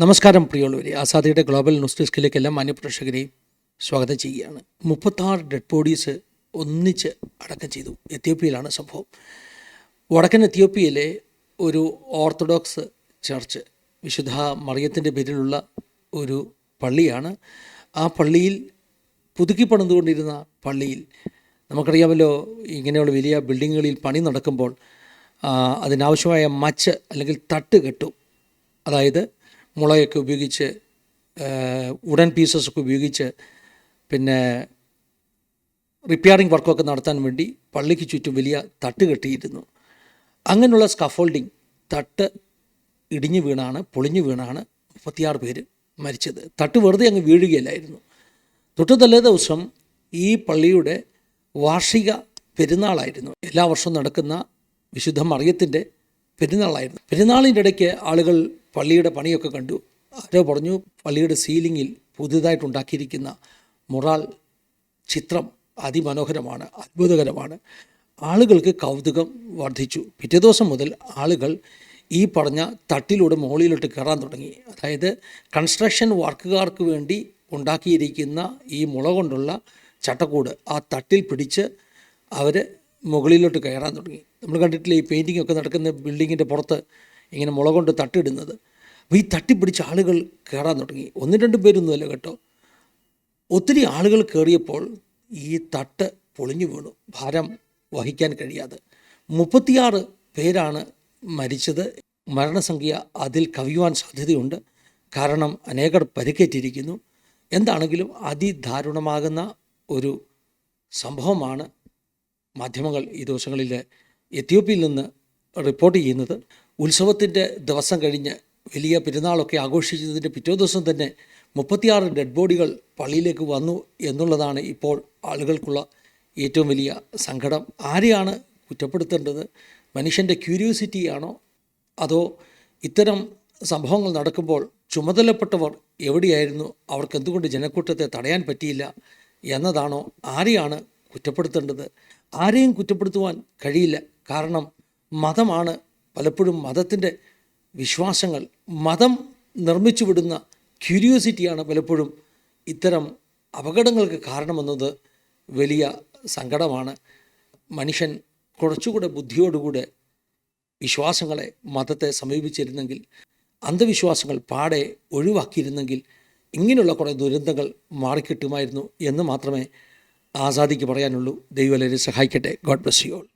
നമസ്കാരം പ്രിയമുള്ളവരെ. ആസാദിയുടെ global news ഡെസ്കിലേക്ക് എല്ലാ മാന്യപ്രേക്ഷകരെയും സ്വാഗതം ചെയ്യുകയാണ്. മുപ്പത്താറ് ഡെഡ് ബോഡീസ് ഒന്നിച്ച് അടക്കം ചെയ്തു. എത്യോപ്യയിലാണ് സംഭവം. വടക്കൻ എത്യോപ്യയിലെ ഒരു ഓർത്തഡോക്സ് ചർച്ച് വിശുദ്ധ മറിയത്തിന്റെ പേരിലുള്ള ഒരു പള്ളിയാണ്. ആ പള്ളിയിൽ പുതുക്കി പണിതുകൊണ്ടിരുന്ന പള്ളിയിൽ നമുക്കറിയാമല്ലോ ഇങ്ങനെയുള്ള വലിയ ബിൽഡിങ്ങുകളിൽ പണി നടക്കുമ്പോൾ അതിനാവശ്യമായ മച്ച് അല്ലെങ്കിൽ തട്ട് കെട്ടും. അതായത് മുളയൊക്കെ ഉപയോഗിച്ച് ഉടൻ പീസസ് ഒക്കെ ഉപയോഗിച്ച് പിന്നെ റിപ്പയറിംഗ് വർക്കൊക്കെ നടത്താൻ വേണ്ടി പള്ളിക്ക് ചുറ്റും വലിയ തട്ട് കെട്ടിയിരുന്നു. അങ്ങനെയുള്ള സ്കഫോൾഡിങ് തട്ട് ഇടിഞ്ഞു വീണാണ് പൊളിഞ്ഞു വീണാണ് മുപ്പത്തിയാറ് പേര് മരിച്ചത്. തട്ട് വെറുതെ അങ്ങ് വീഴുകയല്ലായിരുന്നു. തൊട്ടു തലേ ദിവസം ഈ പള്ളിയുടെ വാർഷിക പെരുന്നാളായിരുന്നു. എല്ലാ വർഷവും നടക്കുന്ന വിശുദ്ധ മറിയത്തിന്റെ പെരുന്നാളായിരുന്നു. പെരുന്നാളിന്റെ ഇടയ്ക്ക് ആളുകൾ പള്ളിയുടെ പണിയൊക്കെ കണ്ടു. ആരോ പറഞ്ഞു പള്ളിയുടെ സീലിങ്ങിൽ പുതുതായിട്ടുണ്ടാക്കിയിരിക്കുന്ന മൊറാൾ ചിത്രം അതിമനോഹരമാണ് അത്ഭുതകരമാണ്. ആളുകൾക്ക് കൗതുകം വർദ്ധിച്ചു. പിറ്റേ ദിവസം മുതൽ ആളുകൾ ഈ പറഞ്ഞ തട്ടിലൂടെ മുകളിലോട്ട് കയറാൻ തുടങ്ങി. അതായത് കൺസ്ട്രക്ഷൻ വർക്കുകാർക്ക് വേണ്ടി ഉണ്ടാക്കിയിരിക്കുന്ന ഈ മുള കൊണ്ടുള്ള ചട്ടക്കൂട് ആ തട്ടിൽ പിടിച്ച് അവർ മുകളിലോട്ട് കയറാൻ തുടങ്ങി. നമ്മൾ കണ്ടിട്ടില്ല ഈ പെയിന്റിംഗ് ഒക്കെ നടക്കുന്ന ബിൽഡിങ്ങിന്റെ പുറത്ത് ഇങ്ങനെ മുള കൊണ്ട് തട്ടിടുന്നത് അപ്പോൾ ഈ തട്ടിപ്പിടിച്ച ആളുകൾ കയറാൻ തുടങ്ങി. ഒന്ന് രണ്ട് പേരൊന്നുമല്ല കേട്ടോ. ഒത്തിരി ആളുകൾ കയറിയപ്പോൾ ഈ തട്ട് പൊളിഞ്ഞു വീണു. ഭാരം വഹിക്കാൻ കഴിയാതെ. മുപ്പത്തിയാറ് പേരാണ് മരിച്ചത്. മരണസംഖ്യ അതിൽ കവിയുവാൻ സാധ്യതയുണ്ട്. കാരണം അനേകർ പരിക്കേറ്റിരിക്കുന്നു. എന്താണെങ്കിലും അതിദാരുണമാകുന്ന ഒരു സംഭവമാണ് മാധ്യമങ്ങൾ ഈ ദിവസങ്ങളിൽ എത്യോപ്യയിൽ നിന്ന് റിപ്പോർട്ട് ചെയ്യുന്നത്. ഉത്സവത്തിന്റെ ദിവസം കഴിഞ്ഞ് വലിയ പെരുന്നാളൊക്കെ ആഘോഷിച്ചതിന്റെ പിറ്റേ ദിവസം തന്നെ മുപ്പത്തിയാറ് ഡെഡ് ബോഡികൾ പള്ളിയിലേക്ക് വന്നു എന്നുള്ളതാണ് ഇപ്പോൾ ആളുകൾക്കുള്ള ഏറ്റവും വലിയ സങ്കടം. ആരെയാണ് കുറ്റപ്പെടുത്തേണ്ടത്? മനുഷ്യന്റെ ക്യൂരിയോസിറ്റിയാണോ അതോ ഇത്തരം സംഭവങ്ങൾ നടക്കുമ്പോൾ ചുമതലപ്പെട്ടവർ എവിടെയായിരുന്നു? അവർക്ക് എന്തുകൊണ്ട് ജനക്കൂട്ടത്തെ തടയാൻ പറ്റിയില്ല എന്നതാണോ? ആരെയാണ് കുറ്റപ്പെടുത്തേണ്ടത്? ആരെയും കുറ്റപ്പെടുത്തുവാൻ കഴിയില്ല. കാരണം മതമാണ് പലപ്പോഴും മതത്തിന്റെ വിശ്വാസങ്ങൾ മതം നിർമ്മിച്ചു വിടുന്ന ക്യൂരിയോസിറ്റിയാണ് പലപ്പോഴും ഇത്തരം അപകടങ്ങൾക്ക് കാരണമെന്നത് വലിയ സങ്കടമാണ്. മനുഷ്യൻ കുറച്ചുകൂടെ ബുദ്ധിയോടുകൂടെ വിശ്വാസങ്ങളെ മതത്തെ സമീപിച്ചിരുന്നെങ്കിൽ അന്ധവിശ്വാസങ്ങൾ പാടെ ഒഴിവാക്കിയിരുന്നെങ്കിൽ ഇങ്ങനെയുള്ള കുറേ ദുരന്തങ്ങൾ മാറിക്കിട്ടുമായിരുന്നു എന്ന് മാത്രമേ ആസാദിക്ക് പറയാനുള്ളൂ. ദൈവം സഹായിക്കട്ടെ. God bless you all